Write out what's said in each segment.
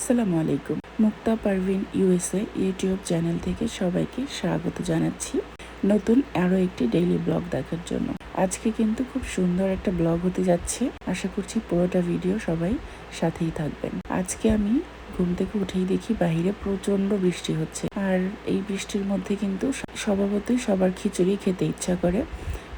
আসসালামু আলাইকুম। Mukta Parvin USA YouTube channel থেকে সবাইকে স্বাগত জানাচ্ছি নতুন আরও একটি ডেইলি ব্লগ দেখার জন্য। আজকে কিন্তু খুব সুন্দর একটা ব্লগ হতে যাচ্ছে। আশা করছি পুরোটা ভিডিও সবাই সাথেই থাকবেন। আজকে আমি ঘুম থেকে উঠেই দেখি বাইরে প্রচণ্ড বৃষ্টি হচ্ছে। আর এই বৃষ্টির মধ্যে কিন্তু স্বভাবতই সবার খিচুড়ি খেতে ইচ্ছা করে।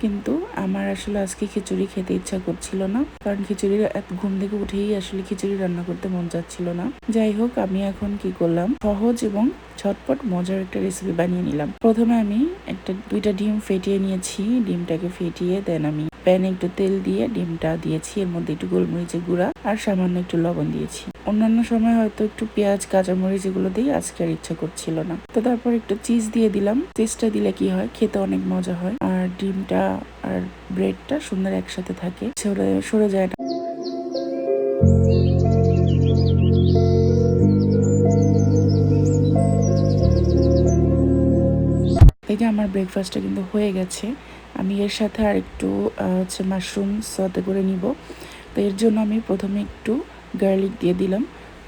কিন্তু আমার আসলে আজকে খিচুড়ি খেতে ইচ্ছা করছিল না। কারণ খিচুড়ি ঘুম থেকে উঠেই আসলে খিচুড়ি রান্না করতে মন যাচ্ছিল না। যাই হোক, আমি এখন কি করলাম? সহজ এবং ঝটপট মজার একটা রেসিপি বানিয়ে নিলাম। প্রথমে আমি একটা, দুইটা ডিম ফেটিয়ে নিয়েছি। ডিমটাকে ফেটিয়ে দেন আমি। প্যানে একটু তেল দিয়ে ডিমটা দিয়েছি। এর মধ্যে একটু গোলমরিচের গুঁড়া আর সামান্য একটু লবণ দিয়েছি। অন্যান্য সময় হয়তো একটু পেঁয়াজ, কাঁচামরিচ এগুলো দিয়ে আজকে আর ইচ্ছা করছিল না। তো তারপর একটু চিজ দিয়ে দিলাম। চিজটা দিলে কি হয়? খেতে অনেক মজা হয়। ডিমটা আর ব্রেডটা সুন্দর একসাথে থাকে। সরে সরে যায় যে আমার ব্রেকফাস্টটা কিন্তু হয়ে গেছে। আমি এর সাথে আর একটু হচ্ছে মাশরুম সতে করে নিব। তো এর জন্য আমি প্রথমে একটু গার্লিক দিয়ে দিলাম।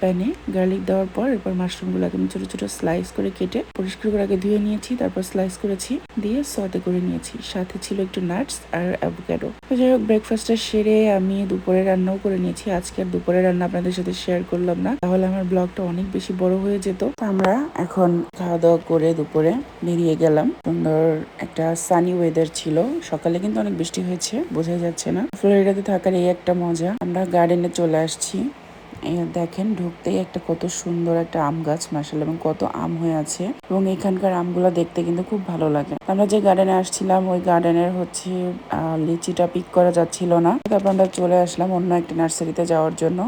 প্যানে গার্লিক দেওয়ার পর এরপর মাশরুমগুলোকে আমি ছোটো ছোটো স্লাইস করে কেটে পরিষ্কার করে আগে ধুয়ে নিয়েছি, তারপর স্লাইস করেছি, দিয়ে সতে করে নিয়েছি। সাথে ছিল একটু নাটস আর অ্যাভোক্যাডো যাই হোক ব্রেকফাস্টটা সেরে আমি দুপুরে রান্নাও করে নিয়েছি। আজকে আর দুপুরে রান্না আপনাদের সাথে শেয়ার করলাম না। তাহলে আমার ব্লগটা অনেক বেশি বড় হয়ে যেত। আমরা এখন খাওয়া দাওয়া করে দুপুরে বেরিয়ে গেলাম। সুন্দর একটা সানি ওয়েদার ছিল। সকালে কিন্তু অনেক বৃষ্টি হয়েছে বোঝা যাচ্ছে না। ফ্লোরিডাতে থাকার এই একটা মজা। আমরা গার্ডেনে চলে আসছি। দেখেন ঢুকতেই একটা কত সুন্দর একটা আম গাছ মাসাল এবং কত আম হয়ে আছে। এবং এখানকার আমগুলো দেখতে কিন্তু খুব ভালো লাগে। আমরা যে গার্ডেনে আসছিলাম, ওই গার্ডেনের হচ্ছে লিচিটা পিক করা যাচ্ছিল না। তারপর আমরা চলে আসলাম অন্য একটা নার্সারিতে যাওয়ার জন্য।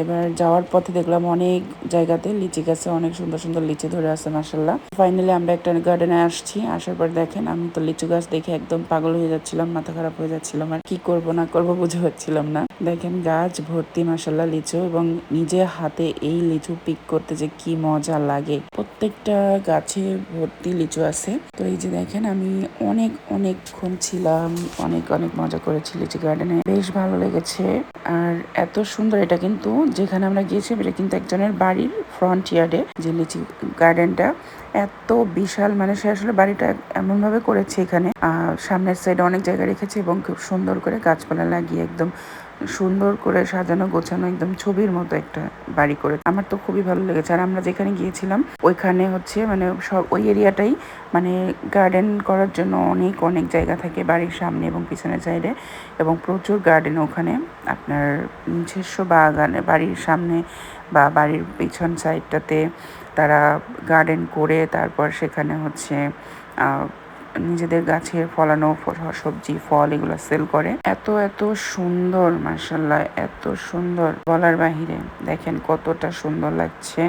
এবার যাওয়ার পথে দেখলাম অনেক জায়গাতে লিচি গাছে অনেক সুন্দর সুন্দর লিচি ধরে আছে মাসাল্লাহ ফাইনালি আমরা একটা গার্ডেনে আসছি, আসার পর দেখেন আমি তো লিচু গাছ দেখে একদম পাগল হয়ে যাচ্ছিলাম, মাথা খারাপ হয়ে যাচ্ছিলাম, আর কি করব না করব বুঝে হচ্ছিলাম না। দেখেন গাছ ভর্তি মাসাল্লাহ লিচু এবং নিজে হাতে এই লিচু পিক করতে যে কি মজা লাগে। প্রত্যেকটা গাছে ভর্তি লিচু আছে। তো এই যে দেখেন আমি অনেক, অনেকক্ষণ ছিলাম, অনেক অনেক মজা করেছি লিচু গার্ডেনে বেশ ভালো লেগেছে। আর এত সুন্দর এটা কিন্তু যেখানে আমরা গিয়েছি, এটা কিন্তু একজনের বাড়ির ফ্রন্ট ইয়ার্ডে যে লিচি গার্ডেনটা এত বিশাল মানে সে আসলে বাড়িটা এমনভাবে করেছে এখানে। সামনের সাইডে অনেক জায়গা রেখেছে এবং খুব সুন্দর করে গাছপালা লাগিয়ে একদম সুন্দর করে সাজানো, গোছানো একদম ছবির মতো একটা বাড়ি করে। আমার তো খুবই ভালো লেগেছে। আর আমরা যেখানে গিয়েছিলাম, ওইখানে হচ্ছে মানে সব ওই এরিয়াটাই মানে গার্ডেন করার জন্য অনেক অনেক জায়গা থাকে বাড়ির সামনে এবং পিছনের সাইডে এবং প্রচুর গার্ডেন ওখানে। আপনার নিজস্ব বাগানে, বাড়ির সামনে বা বাড়ির পিছন সাইডটাতে তারা গার্ডেন করে, তারপর সেখানে হচ্ছে নিজেদের গাছের ফলানো সবজি, ফল এগুলো সেল করে। এত এত সুন্দর মার্শাল্লাহ এত সুন্দর। বলার বাহিরে দেখেন কতটা সুন্দর লাগছে।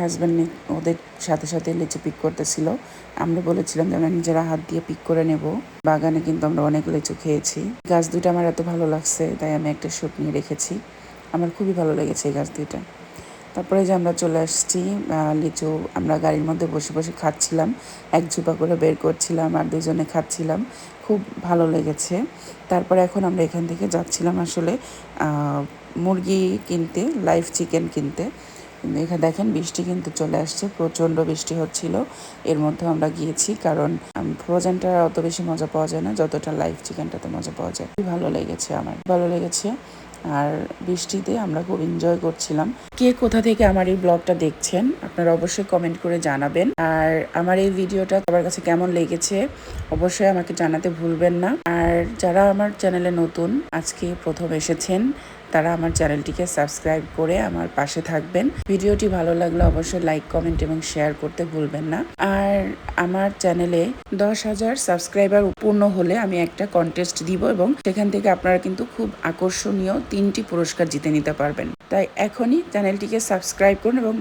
হাজব্যান্ড ওদের সাথে সাথে লিচু পিক করতেছিল। আমরা বলেছিলাম যে আমরা নিজেরা হাত দিয়ে পিক করে নেব। বাগানে কিন্তু আমরা অনেক লিচু খেয়েছি। গাছ দুইটা আমার এত ভালো লাগছে, তাই আমি একটা শুট নিয়ে রেখেছি। আমার খুবই ভালো লেগেছে এই গাছ দুইটা। তারপরে যে আমরা চলে আসছি লিচু আমরা গাড়ির মধ্যে বসে বসে খাচ্ছিলাম। এক ঝুপা করে বের করছিলাম আর দুজনে খাচ্ছিলাম। খুব ভালো লেগেছে। তারপরে এখন আমরা এখান থেকে যাচ্ছিলাম আসলে মুরগি কিনতে লাইভ চিকেন কিন্তু। এখানে দেখেন বৃষ্টি কিন্তু চলে আসছে, প্রচণ্ড বৃষ্টি হচ্ছিল। এর মধ্যে আমরা গিয়েছি কারণ ফ্রোজেনটা অত বেশি মজা পাওয়া যায় না, যতটা লাইভ চিকেনটাতে মজা পাওয়া যায়। খুবই ভালো লেগেছে আমার। ভালো লেগেছে। আর বৃষ্টিতে আমরা খুব এনজয় করছিলাম। কে কোথা থেকে আমার এই ব্লগটা দেখছেন, আপনারা অবশ্যই কমেন্ট করে জানাবেন। আর আমার এই ভিডিওটা সবার কাছে কেমন লেগেছে, অবশ্যই আমাকে জানাতে ভুলবেন না। আর যারা আমার চ্যানেলে নতুন, আজকে প্রথম এসেছেন তারা আমার চ্যানেলটিকে সাবস্ক্রাইব করে আমার পাশে থাকবেন। ভিডিওটি ভালো লাগলে অবশ্যই লাইক, কমেন্ট এবং শেয়ার করতে ভুলবেন না। আর আমার চ্যানেলে দশ হাজার সাবস্ক্রাইবার পূর্ণ হলে আমি একটা কন্টেস্ট দিব এবং সেখান থেকে আপনারা কিন্তু খুব আকর্ষণীয় তিনটি পুরস্কার জিতে নিতে পারবেন। তাই এখনই চ্যানেলটিকে সাবস্ক্রাইব করুন এবং